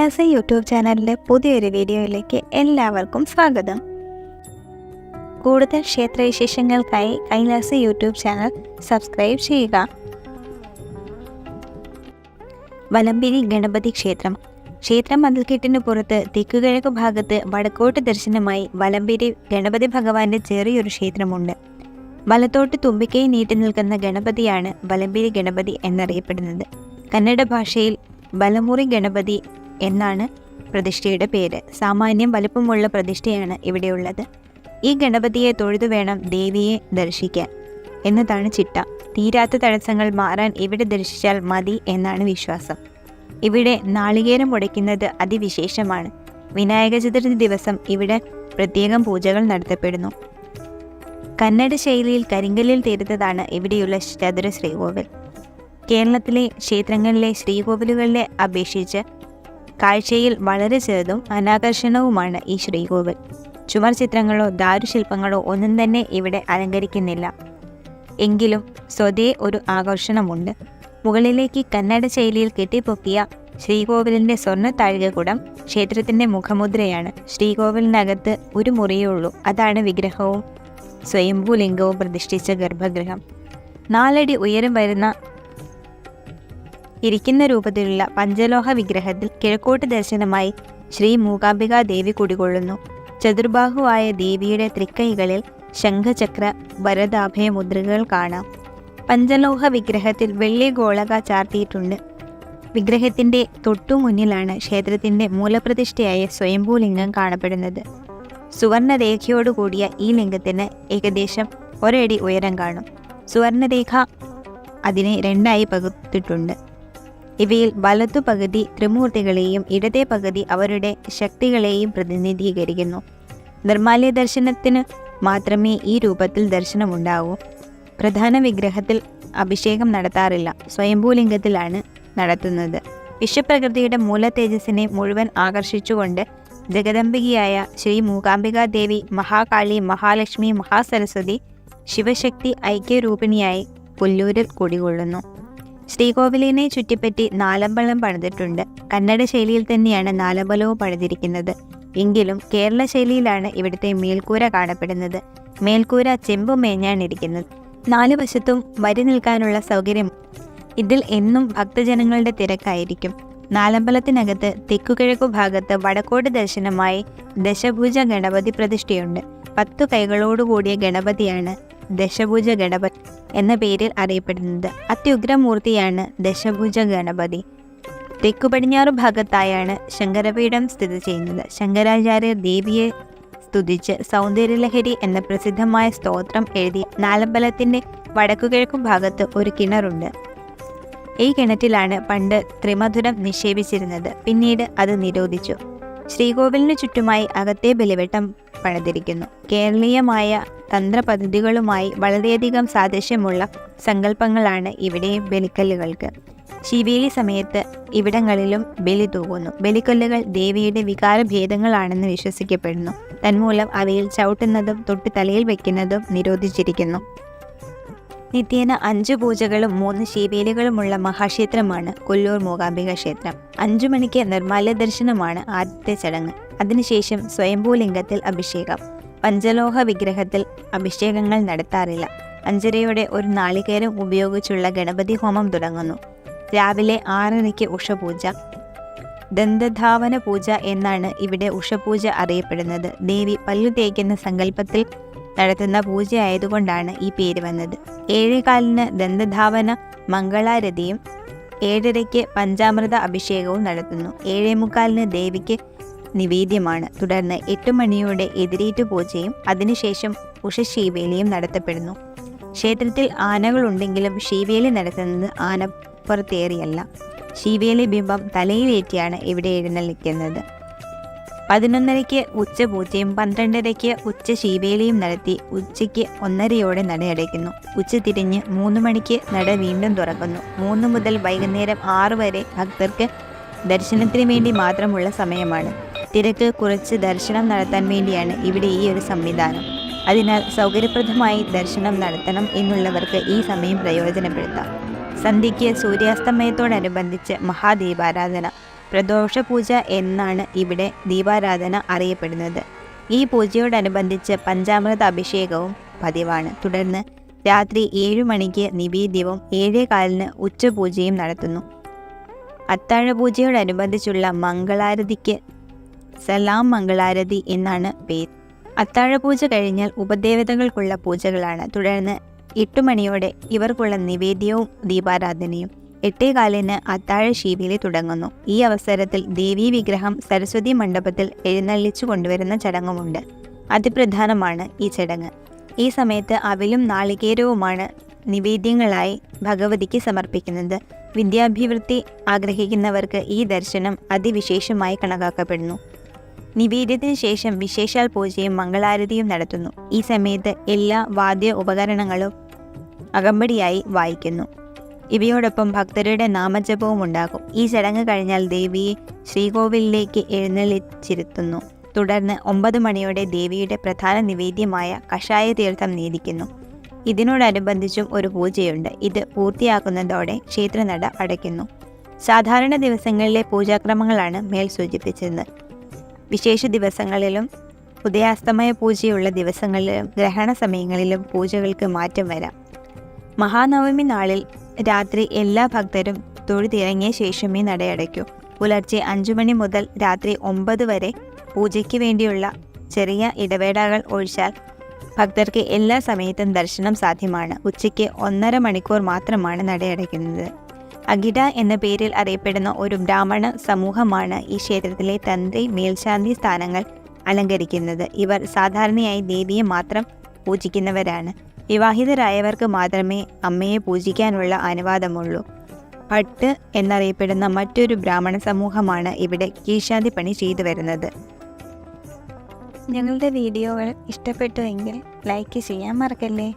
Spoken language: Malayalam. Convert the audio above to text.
കൈലാസ യൂട്യൂബ് ചാനലിലെ പുതിയൊരു വീഡിയോയിലേക്ക് എല്ലാവർക്കും സ്വാഗതം. കൂടുതൽ ക്ഷേത്രവിശേഷങ്ങൾക്കായി കൈലാസ യൂട്യൂബ് ചാനൽ സബ്സ്ക്രൈബ് ചെയ്യുക. വലമ്പിരി ഗണപതി ക്ഷേത്രം. ക്ഷേത്ര മതിൽക്കെട്ടിന് പുറത്ത് തെക്കുകിഴക്ക് ഭാഗത്ത് വടക്കോട്ട് ദർശനമായി വലമ്പിരി ഗണപതി ഭഗവാന്റെ ചെറിയൊരു ക്ഷേത്രമുണ്ട്. വലത്തോട്ട് തുമ്പിക്കൈ നീട്ടി നിൽക്കുന്ന ഗണപതിയാണ് വലമ്പിരി ഗണപതി എന്നറിയപ്പെടുന്നത്. കന്നഡ ഭാഷയിൽ ബലമുറി ഗണപതി എന്നാണ് പ്രതിഷ്ഠയുടെ പേര്. സാമാന്യം വലുപ്പമുള്ള പ്രതിഷ്ഠയാണ് ഇവിടെയുള്ളത്. ഈ ഗണപതിയെ തൊഴുതു വേണം ദേവിയെ ദർശിക്കാൻ. എന്നതാണ് ചിട്ട. തീരാത്ത തടസ്സങ്ങൾ മാറാൻ ഇവിടെ ദർശിച്ചാൽ മതി എന്നാണ് വിശ്വാസം. ഇവിടെ നാളികേരം ഉടയ്ക്കുന്നത് അതിവിശേഷമാണ്. വിനായക ചതുർത്ഥി ദിവസം ഇവിടെ പ്രത്യേകം പൂജകൾ നടത്തപ്പെടുന്നു. കന്നഡ ശൈലിയിൽ കരിങ്കല്ലിൽ തീർത്തതാണ് ഇവിടെയുള്ള ചതുര ശ്രീകോവിൽ കേരളത്തിലെ ക്ഷേത്രങ്ങളിലെ ശ്രീകോവിലുകളെ അപേക്ഷിച്ച് കാഴ്ചയിൽ വളരെ ചെറുതും അനാകർഷണവുമാണ് ഈ ശ്രീകോവിൽ. ചുമർ ചിത്രങ്ങളോ ദാരുശില്പങ്ങളോ ഒന്നും തന്നെ ഇവിടെ അലങ്കരിക്കുന്നില്ല. എങ്കിലും സ്വതേ ഒരു ആകർഷണമുണ്ട്. മുകളിലേക്ക് കന്നഡ ശൈലിയിൽ കെട്ടിപ്പൊക്കിയ ശ്രീകോവിലിന്റെ സ്വർണ താഴികക്കുടം ക്ഷേത്രത്തിന്റെ മുഖമുദ്രയാണ്. ശ്രീകോവിലിനകത്ത് ഒരു മുറിയേ ഉള്ളൂ. അതാണ് വിഗ്രഹവും സ്വയംഭൂലിംഗവും പ്രതിഷ്ഠിച്ച ഗർഭഗൃഹം. നാലടി ഉയരം വരുന്ന ഇരിക്കുന്ന രൂപത്തിലുള്ള പഞ്ചലോഹ വിഗ്രഹത്തിൽ കിഴക്കോട്ട് ദർശനമായി ശ്രീ മൂകാംബിക ദേവി കുടികൊള്ളുന്നു. ചതുർബാഹുവായ ദേവിയുടെ തൃക്കൈകളിൽ ശംഖചക്ര ഭരതാഭയ മുദ്രകൾ കാണാം. പഞ്ചലോഹ വിഗ്രഹത്തിൽ വെള്ളി ഗോളക ചാർത്തിയിട്ടുണ്ട്. വിഗ്രഹത്തിന്റെ തൊട്ടു മുന്നിലാണ് ക്ഷേത്രത്തിന്റെ മൂലപ്രതിഷ്ഠയായ സ്വയംഭൂലിംഗം കാണപ്പെടുന്നത്. സുവർണരേഖയോടുകൂടിയ ഈ ലിംഗത്തിന് ഏകദേശം ഒരടി ഉയരം കാണും. സുവർണരേഖ അതിനെ രണ്ടായി പകുത്തിട്ടുണ്ട്. ഇവയിൽ വലതു പകുതി ത്രിമൂർത്തികളെയും ഇടതേ പകുതി അവരുടെ ശക്തികളെയും പ്രതിനിധീകരിക്കുന്നു. നിർമാല്യ ദർശനത്തിന് മാത്രമേ ഈ രൂപത്തിൽ ദർശനമുണ്ടാവൂ. പ്രധാന വിഗ്രഹത്തിൽ അഭിഷേകം നടത്താറില്ല. സ്വയംഭൂലിംഗത്തിലാണ് നടത്തുന്നത്. വിശ്വപ്രകൃതിയുടെ മൂല തേജസ്സിനെ മുഴുവൻ ആകർഷിച്ചുകൊണ്ട് ജഗദംബികയായ ശ്രീ മൂകാംബികാ ദേവി മഹാകാളി മഹാലക്ഷ്മി മഹാസരസ്വതി ശിവശക്തി ഐക്യരൂപിണിയായി പുല്ലൂരിൽ കുടികൊള്ളുന്നു. ശ്രീകോവിലിനെ ചുറ്റിപ്പറ്റി നാലമ്പലം പണിതിട്ടുണ്ട്. കന്നഡ ശൈലിയിൽ തന്നെയാണ് നാലമ്പലവും പണിതിരിക്കുന്നത്. എങ്കിലും കേരള ശൈലിയിലാണ് ഇവിടുത്തെ മേൽക്കൂര കാണപ്പെടുന്നത്. മേൽക്കൂര ചെമ്പു മേഞ്ഞാണിരിക്കുന്നത് നാല് വശത്തും വരി നിൽക്കാനുള്ള സൗകര്യം ഇതിൽ എന്നും ഭക്തജനങ്ങളുടെ തിരക്കായിരിക്കും. നാലമ്പലത്തിനകത്ത് തെക്കുകിഴക്കു ഭാഗത്ത് വടക്കോട്ട് ദർശനമായി ദശഭുജ ഗണപതി പ്രതിഷ്ഠയുണ്ട്. പത്തു കൈകളോടുകൂടിയ ഗണപതിയാണ് ദശഭുജ ഗണപതി എന്ന പേരിൽ അറിയപ്പെടുന്നത്. അത്യുഗ്രമൂർത്തിയാണ് ദശഭുജ ഗണപതി. തെക്കു പടിഞ്ഞാറ് ഭാഗത്തായാണ് ശങ്കരപീഠം സ്ഥിതി ചെയ്യുന്നത്. ശങ്കരാചാര്യർ ദേവിയെ സ്തുതിച്ച് സൗന്ദര്യലഹരി എന്ന പ്രസിദ്ധമായ സ്തോത്രം എഴുതി നാലമ്പലത്തിന്റെ വടക്കുകിഴക്കു ഭാഗത്ത് ഒരു കിണറുണ്ട്. ഈ കിണറ്റിലാണ് പണ്ട് ത്രിമധുരം നിക്ഷേപിച്ചിരുന്നത്. പിന്നീട് അത് നിരോധിച്ചു. ശ്രീകോവിലിനു ചുറ്റുമായി അകത്തെ ബലിവട്ടം പണിതിരിക്കുന്നു. കേരളീയമായ തന്ത്രപദ്ധതികളുമായി വളരെയധികം സാദൃശ്യമുള്ള സങ്കല്പങ്ങളാണ് ഇവിടെ ബലിക്കല്ലുകൾക്ക്. ശിവേലി സമയത്ത് ഇവിടങ്ങളിലും ബലി തൂകുന്നു. ബലിക്കല്ലുകൾ ദേവിയുടെ വികാരഭേദങ്ങളാണെന്ന് വിശ്വസിക്കപ്പെടുന്നു. തന്മൂലം അവയിൽ ചവിട്ടുന്നതും തൊട്ട് തലയിൽ വയ്ക്കുന്നതും നിരോധിച്ചിരിക്കുന്നു. നിത്യേന അഞ്ച് പൂജകളും മൂന്ന് ശിവേലികളുമുള്ള മഹാക്ഷേത്രമാണ് കൊല്ലൂർ മൂകാംബിക ക്ഷേത്രം. അഞ്ചു മണിക്ക് നിർമ്മാല്യ ദർശനമാണ് ആദ്യത്തെ ചടങ്ങ്. അതിനുശേഷം സ്വയംഭൂലിംഗത്തിൽ അഭിഷേകം. പഞ്ചലോഹ വിഗ്രഹത്തിൽ അഭിഷേകങ്ങൾ നടത്താറില്ല. അഞ്ചരയുടെ ഒരു നാളികേരം ഉപയോഗിച്ചുള്ള ഗണപതി ഹോമം തുടങ്ങുന്നു. രാവിലെ ആറരയ്ക്ക് ഉഷപൂജ. ദന്തധാവന പൂജ എന്നാണ് ഇവിടെ ഉഷപൂജ അറിയപ്പെടുന്നത്. ദേവി പല്ലു തേക്കുന്ന സങ്കല്പത്തിൽ നടത്തുന്ന പൂജയായതുകൊണ്ടാണ് ഈ പേര് വന്നത്. ഏഴേകാലിന് ദന്തധാവന മംഗളാരതിയും ഏഴരയ്ക്ക് പഞ്ചാമൃത അഭിഷേകവും നടത്തുന്നു. ഏഴേ മുക്കാലിന് ദേവിക്ക് നിവേദ്യമാണ്. തുടർന്ന് എട്ട് മണിയോടെ എതിരേറ്റു പൂജയും അതിനുശേഷം ഉഷശീവേലിയും നടത്തപ്പെടുന്നു. ക്ഷേത്രത്തിൽ ആനകളുണ്ടെങ്കിലും ശീവേലി നടത്തുന്നത് ആനപ്പുറത്തേറിയല്ല ശീവേലി ബിംബം തലയിലേറ്റിയാണ് ഇവിടെ എഴുന്നള്ളിക്കുന്നത്. പതിനൊന്നരയ്ക്ക് ഉച്ചപൂജയും പന്ത്രണ്ടരയ്ക്ക് ഉച്ച ശീവേലിയും നടത്തി ഉച്ചയ്ക്ക് ഒന്നരയോടെ നടയടയ്ക്കുന്നു. ഉച്ച തിരിഞ്ഞ് മൂന്ന് മണിക്ക് നട വീണ്ടും തുറക്കുന്നു. മൂന്ന് മുതൽ വൈകുന്നേരം ആറ് വരെ ഭക്തർക്ക് ദർശനത്തിന് വേണ്ടി മാത്രമുള്ള സമയമാണ്. തിരക്ക് കുറച്ച് ദർശനം നടത്താൻ വേണ്ടിയാണ് ഇവിടെ ഈ ഒരു സംവിധാനം. അതിനാൽ സൗകര്യപ്രദമായി ദർശനം നടത്തണം എന്നുള്ളവർക്ക് ഈ സമയം പ്രയോജനപ്പെടുത്താം. സന്ധ്യയ്ക്ക് സൂര്യാസ്തമയത്തോടനുബന്ധിച്ച് മഹാദീപാരാധന പ്രദോഷ പൂജ എന്നാണ് ഇവിടെ ദീപാരാധന അറിയപ്പെടുന്നത്. ഈ പൂജയോടനുബന്ധിച്ച് പഞ്ചാമൃത അഭിഷേകവും പതിവാണ്. തുടർന്ന് രാത്രി ഏഴു മണിക്ക് നിവേദ്യവും ഏഴേ കാലിന് ഉച്ചപൂജയും നടത്തുന്നു. അത്താഴ പൂജയോടനുബന്ധിച്ചുള്ള മംഗളാരതിക്ക് സലാം മംഗളാരതി എന്നാണ് പേര്. അത്താഴപൂജ കഴിഞ്ഞാൽ ഉപദേവതകൾക്കുള്ള പൂജകളാണ്. തുടർന്ന് എട്ടു മണിയോടെ ഇവർക്കുള്ള നിവേദ്യവും ദീപാരാധനയും. എട്ടേകാലിന് അത്താഴ ശീവേലി തുടങ്ങുന്നു. ഈ അവസരത്തിൽ ദേവീ വിഗ്രഹം സരസ്വതി മണ്ഡപത്തിൽ എഴുന്നള്ളിച്ചു കൊണ്ടുവരുന്ന ചടങ്ങുമുണ്ട്. അതിപ്രധാനമാണ് ഈ ചടങ്ങ്. ഈ സമയത്ത് അവലും നാളികേരവുമാണ് നിവേദ്യങ്ങളായി ഭഗവതിക്ക് സമർപ്പിക്കുന്നത്. വിദ്യാഭിവൃദ്ധി ആഗ്രഹിക്കുന്നവർക്ക് ഈ ദർശനം അതിവിശേഷമായി കണക്കാക്കപ്പെടുന്നു. നിവേദ്യത്തിന് ശേഷം വിശേഷാൽ പൂജയും മംഗളാരതിയും നടത്തുന്നു. ഈ സമയത്ത് എല്ലാ വാദ്യ ഉപകരണങ്ങളും അകമ്പടിയായി വായിക്കുന്നു. ഇവയോടൊപ്പം ഭക്തരുടെ നാമജപവും ഉണ്ടാകും. ഈ ചടങ്ങ് കഴിഞ്ഞാൽ ദേവിയെ ശ്രീകോവിലിലേക്ക് എഴുന്നള്ളിച്ചിരുത്തുന്നു. തുടർന്ന് ഒമ്പത് മണിയോടെ ദേവിയുടെ പ്രധാന നിവേദ്യമായ കഷായ തീർത്ഥം നീതിക്കുന്നു. ഇതിനോടനുബന്ധിച്ചും ഒരു പൂജയുണ്ട്. ഇത് പൂർത്തിയാക്കുന്നതോടെ ക്ഷേത്രനട അടയ്ക്കുന്നു. സാധാരണ ദിവസങ്ങളിലെ പൂജാക്രമങ്ങളാണ് മേൽ സൂചിപ്പിച്ചത് വിശേഷ ദിവസങ്ങളിലും ഉദയാസ്തമയ പൂജയുള്ള ദിവസങ്ങളിലും ഗ്രഹണ സമയങ്ങളിലും പൂജകൾക്ക് മാറ്റം വരാം. മഹാനവമി നാളിൽ രാത്രി എല്ലാ ഭക്തരും തൊഴുതിറങ്ങിയ ശേഷമേ നടയടയ്ക്കൂ. പുലർച്ചെ അഞ്ചു മണി മുതൽ രാത്രി ഒമ്പത് വരെ പൂജയ്ക്ക് വേണ്ടിയുള്ള ചെറിയ ഇടവേളകൾ ഒഴിച്ചാൽ ഭക്തർക്ക് എല്ലാ സമയത്തും ദർശനം സാധ്യമാണ്. ഉച്ചയ്ക്ക് ഒന്നര മണിക്കൂർ മാത്രമാണ് നടയടയ്ക്കുന്നത്. അഗിഡ എന്ന പേരിൽ അറിയപ്പെടുന്ന ഒരു ബ്രാഹ്മണ സമൂഹമാണ് ഈ ക്ഷേത്രത്തിലെ തന്ത്രി മേൽശാന്തി സ്ഥാനങ്ങൾ അലങ്കരിക്കുന്നത്. ഇവർ സാധാരണയായി ദേവിയെ മാത്രം പൂജിക്കുന്നവരാണ്. വിവാഹിതരായവർക്ക് മാത്രമേ അമ്മയെ പൂജിക്കാനുള്ള അനുവാദമുള്ളൂ. ഭട്ട് എന്നറിയപ്പെടുന്ന മറ്റൊരു ബ്രാഹ്മണ സമൂഹമാണ് ഇവിടെ കീശാന്തി പണി ചെയ്തു വരുന്നത്. ഞങ്ങളുടെ വീഡിയോകൾ ഇഷ്ടപ്പെട്ടുവെങ്കിൽ ലൈക്ക് ചെയ്യാൻ മറക്കല്ലേ?